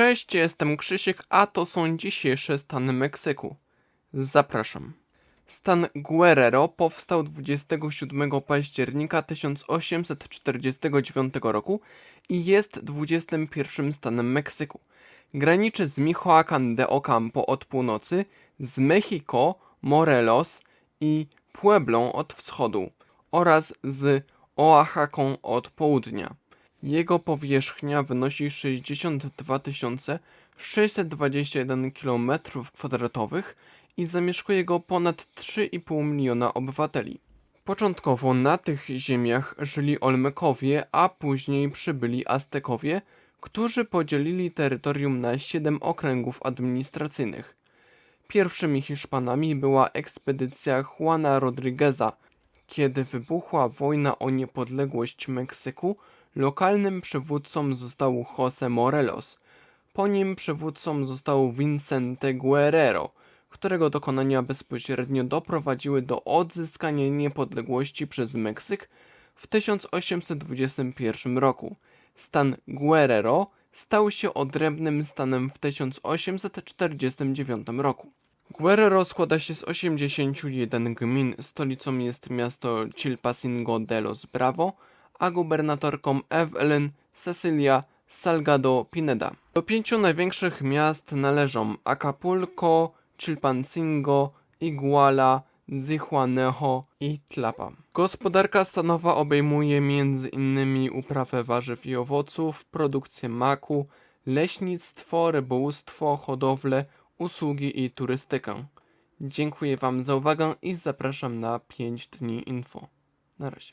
Cześć, jestem Krzysiek, a to są dzisiejsze stany Meksyku. Zapraszam. Stan Guerrero powstał 27 października 1849 roku i jest 21 stanem Meksyku. Graniczy z Michoacán de Ocampo od północy, z Mexico, Morelos i Pueblą od wschodu oraz z Oaxaką od południa. Jego powierzchnia wynosi 62 621 km2 i zamieszkuje go ponad 3,5 miliona obywateli. Początkowo na tych ziemiach żyli Olmekowie, a później przybyli Aztekowie, którzy podzielili terytorium na 7 okręgów administracyjnych. Pierwszymi Hiszpanami była ekspedycja Juana Rodrigueza. Kiedy wybuchła wojna o niepodległość Meksyku, lokalnym przywódcą został José Morelos. Po nim przywódcą został Vicente Guerrero, którego dokonania bezpośrednio doprowadziły do odzyskania niepodległości przez Meksyk w 1821 roku. Stan Guerrero stał się odrębnym stanem w 1849 roku. Guerrero składa się z 81 gmin, stolicą jest miasto Chilpancingo de los Bravo, a gubernatorką Evelyn Cecilia Salgado Pineda. Do pięciu największych miast należą Acapulco, Chilpancingo, Iguala, Zihuanejo i Tlapa. Gospodarka stanowa obejmuje m.in. uprawę warzyw i owoców, produkcję maku, leśnictwo, rybołówstwo, hodowlę, usługi i turystykę. Dziękuję Wam za uwagę i zapraszam na 5 dni info. Na razie.